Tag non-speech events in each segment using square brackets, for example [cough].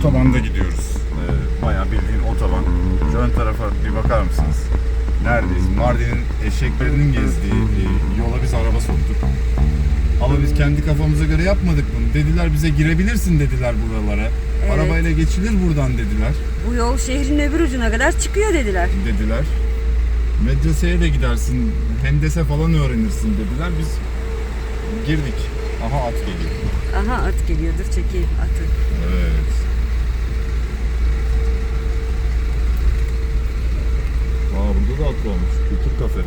otobanda gidiyoruz. Ee, bayağı bildiğin otoban. Şu ön tarafa bir bakar mısınız? Neredeyiz? Mardin'in eşeklerinin gezdiği e, yola biz araba soktuk. Ama biz kendi kafamıza göre yapmadık bunu. Dediler bize girebilirsin dediler buralara. Evet. Arabayla geçilir buradan dediler. Bu yol şehrin öbür ucuna kadar çıkıyor dediler. Dediler. Medreseye de gidersin, hendese falan öğrenirsin dediler. Biz girdik. Aha at geliyor. Aha at geliyordur çekeyim atı. Evet. At olmuş. Kültür kafe.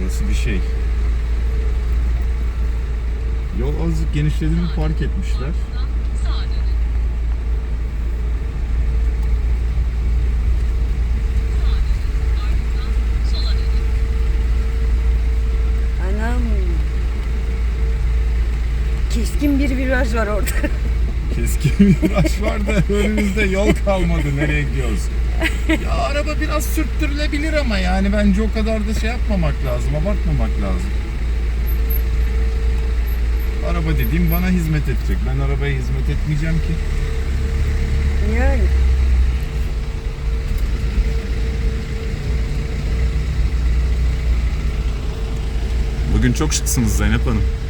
Burası bir şey. Yol azıcık genişlediğini park etmişler. Keskin bir viraj var orada. Keskin bir viraj var da önümüzde yol kalmadı. Nereye gidiyoruz? Ya araba biraz sürttürülebilir ama yani bence o kadar da şey yapmamak lazım, abartmamak lazım. Araba dediğim bana hizmet edecek. Ben arabaya hizmet etmeyeceğim ki. Yani. Bugün çok şıksınız Zeynep Hanım.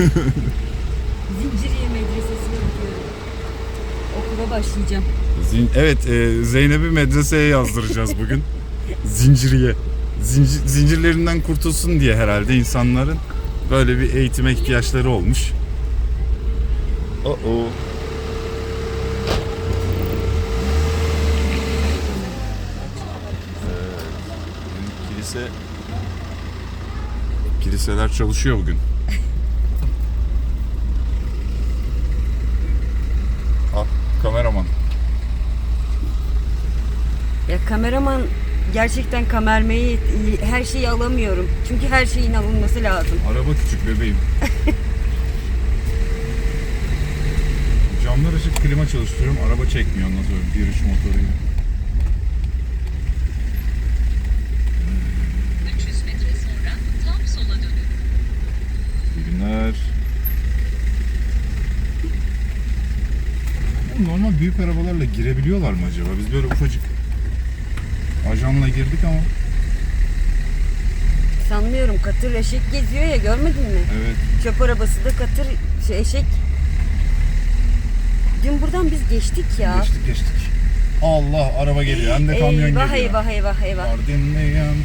Zinciriye Medresesi'ne gidiyorum. Okula başlayacağım. evet, e, Zeynep'i medreseye yazdıracağız bugün. [laughs] Zinciriye. Zincir, zincirlerinden kurtulsun diye herhalde insanların böyle bir eğitime ihtiyaçları olmuş. Oh oh. Kilise Kiliseler çalışıyor bugün. Ah, kameraman. Ya kameraman gerçekten kamermayı her şeyi alamıyorum. Çünkü her şeyin alınması lazım. Araba küçük bebeğim. Camlar açık klima çalıştırıyorum. Araba çekmiyor ondan sonra bir üç motoruyla. 300 metre sonra tam sola dönün. İyi günler. Normal büyük arabalarla girebiliyorlar mı acaba? Biz böyle ufacık ajanla girdik ama. Sanmıyorum katır eşek geziyor ya görmedin mi? Evet. Çöp arabası da katır şey, eşek. Dün buradan biz geçtik ya. Geçtik geçtik. Allah araba geliyor. Hem de kamyon eyvah, geliyor. eyvah eyvah eyvah Mardinliyim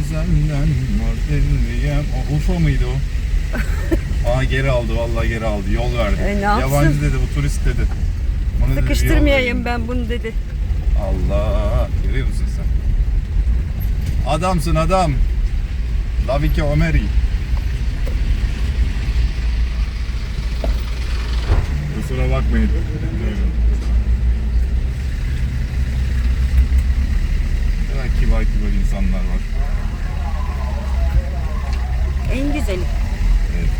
ezelden Mardinliyim O Urfa mıydı o? [laughs] Aa geri aldı vallahi geri aldı yol verdi. E, ne? Yabancı dedi bu turist dedi. Sıkıştırmayayım ben bunu dedi. Allah görüyor musun sen? Adamsın adam. Lavike Omeri. Kusura bakmayın. Ne kadar kibar kibar insanlar var. En güzeli. Evet.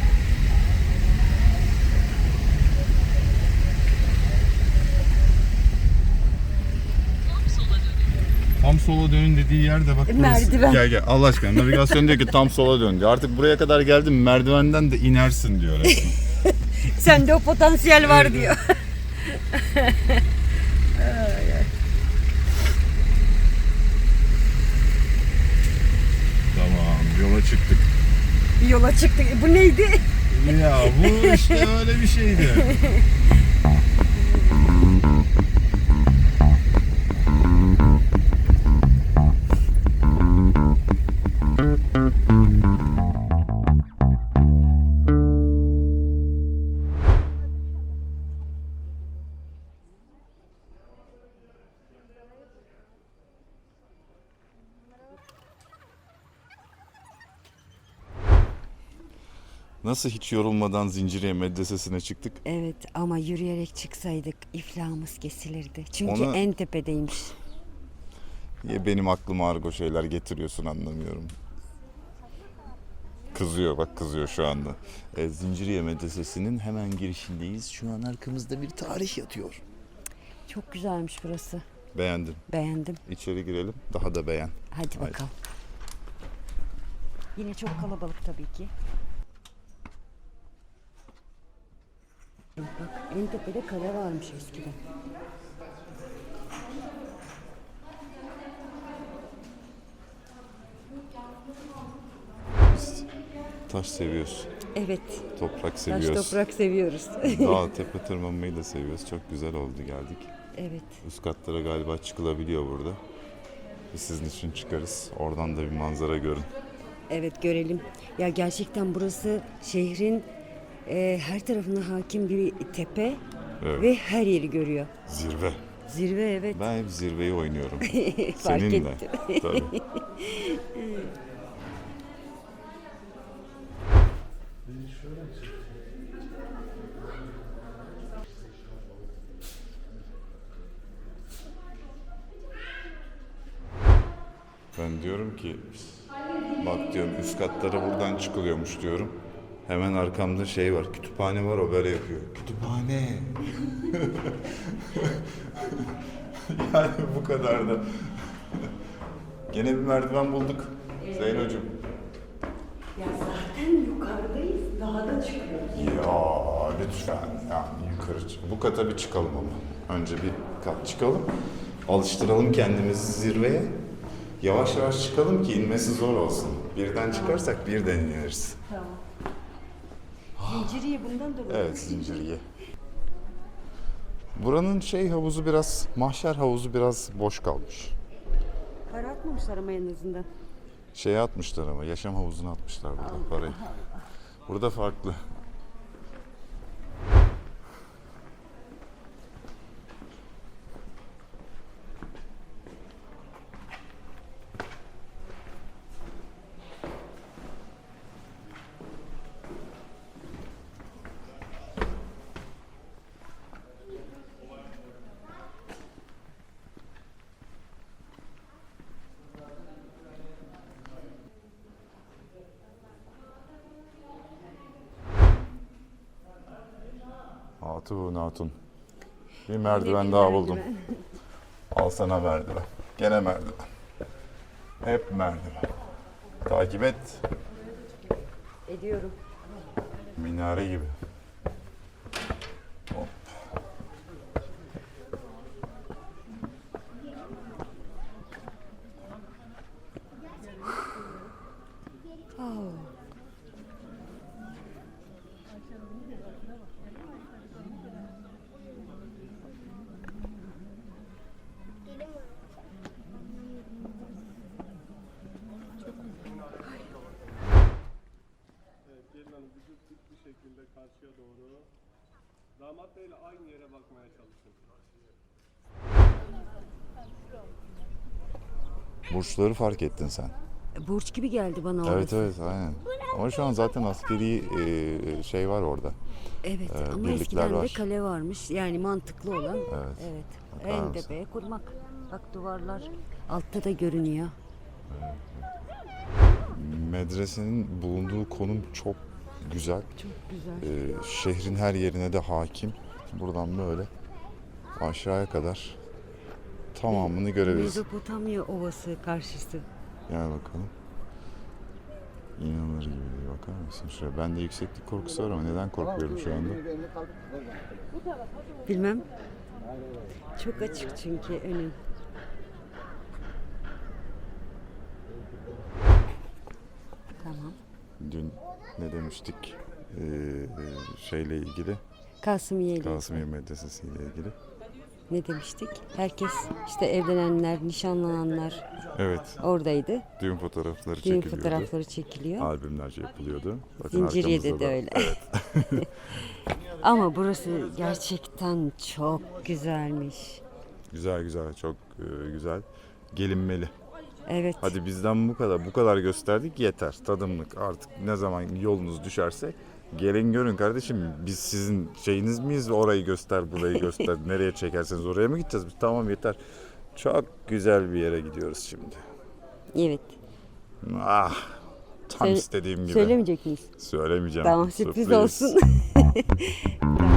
Tam sola dönün. Tam sola dönün dediği yerde bak. Merdiven. Gel gel Allah aşkına navigasyon diyor ki tam sola dön diyor. Artık buraya kadar geldim merdivenden de inersin diyor resmen. [laughs] Sende o potansiyel var Evet, diyor. [laughs] tamam yola çıktık. Yola çıktık. Bu neydi? Ya bu işte öyle bir şeydi. [laughs] Nasıl hiç yorulmadan Zinciriye Medresesi'ne çıktık? Evet ama yürüyerek çıksaydık iflahımız kesilirdi. Çünkü Onu- en tepedeymiş. Niye benim aklıma argo şeyler getiriyorsun anlamıyorum. Kızıyor bak kızıyor şu anda. E, Zinciriye Medresesi'nin hemen girişindeyiz. Şu an arkamızda bir tarih yatıyor. Çok güzelmiş burası. Beğendim. Beğendim. İçeri girelim. Daha da beğen. Hadi Haydi. bakalım. Yine çok kalabalık tabii ki. Bak en tepede kale varmış eskiden. Taş seviyoruz. Evet. Toprak Taş seviyoruz. toprak seviyoruz. Dağ [laughs] tepe tırmanmayı da seviyoruz. Çok güzel oldu geldik. evet. Üst katlara galiba çıkılabiliyor burada. Biz sizin için çıkarız. Oradan da bir manzara görün. Evet görelim. Ya gerçekten burası şehrin e, her tarafına hakim bir tepe Evet. ve her yeri görüyor. Zirve. Zirve evet. Ben hep zirveyi oynuyorum. [laughs] Fark Seninle. ettim. Tabii. Ben diyorum ki bak diyorum üst katlara buradan çıkılıyormuş diyorum. Hemen arkamda şey var, kütüphane var o böyle yapıyor. Kütüphane. [laughs] yani bu kadar da. Gene bir merdiven bulduk. Zeynocuğum. Ya zaten yukarıdayız. Daha da çıkıyoruz. Ya lütfen ya yukarı çık. Bu kata bir çıkalım ama. Önce bir kat çıkalım. Alıştıralım kendimizi zirveye. Yavaş yavaş çıkalım ki inmesi zor olsun. Birden çıkarsak birden ineriz. Tamam. Zinciriye bundan da Evet zinciriye. Buranın şey havuzu biraz, mahşer havuzu biraz boş kalmış. Para atmamışlar ama en azından. Şeye atmışlar ama yaşam havuzuna atmışlar burada parayı. Burada farklı. Hatun hatun. Bir merdiven daha buldum. Al sana merdiven. Gene merdiven. Hep merdiven. Takip et. Ediyorum. Minare gibi. Şekilde karşıya doğru. Damat beyle aynı yere bakmaya çalışın. Burçları fark ettin sen. Burç gibi geldi bana Evet orası. evet aynen. Ama şu an zaten askeri e, şey var orada. Evet Ee, ama birlikler eskiden de var. kale varmış. Yani mantıklı olan. Evet. Evet. Bakar En mısın? tepeye kurmak. Bak duvarlar altta da görünüyor. Medresenin bulunduğu konum çok güzel. Çok güzel. Ee, şehrin her yerine de hakim. Buradan böyle aşağıya kadar tamamını görebiliriz. Mezopotamya Ovası karşısı. Gel bakalım. İnanılır gibi değil. Bakar mısın şuraya? Bende yükseklik korkusu var ama neden korkuyorum şu anda? Bilmem. Çok açık çünkü önüm. Tamam. Dün ne demiştik? Ee, şeyle ilgili, Kasımiye ile Kasımiye Medresesi ile ilgili. ne demiştik? Herkes işte evlenenler, nişanlananlar Evet, oradaydı. düğün fotoğrafları Düğün çekiliyordu. fotoğrafları çekiliyor. Albümler yapılıyordu. Bakın Zinciriye'de de öyle. Evet. [laughs] Ama burası gerçekten çok güzelmiş. Güzel güzel, çok e, güzel. Gelinmeli. Evet. Hadi bizden bu kadar, bu kadar gösterdik yeter. Tadımlık artık ne zaman yolunuz düşerse gelin görün kardeşim. Biz sizin şeyiniz miyiz? Orayı göster, burayı göster. [laughs] Nereye çekerseniz oraya mı gideceğiz? Biz tamam yeter. Çok güzel bir yere gidiyoruz şimdi. Evet. Ah, Tam Söyle- istediğim gibi. Söylemeyecek miyiz? Söylemeyeceğim. Tamam sürpriz olsun. [laughs]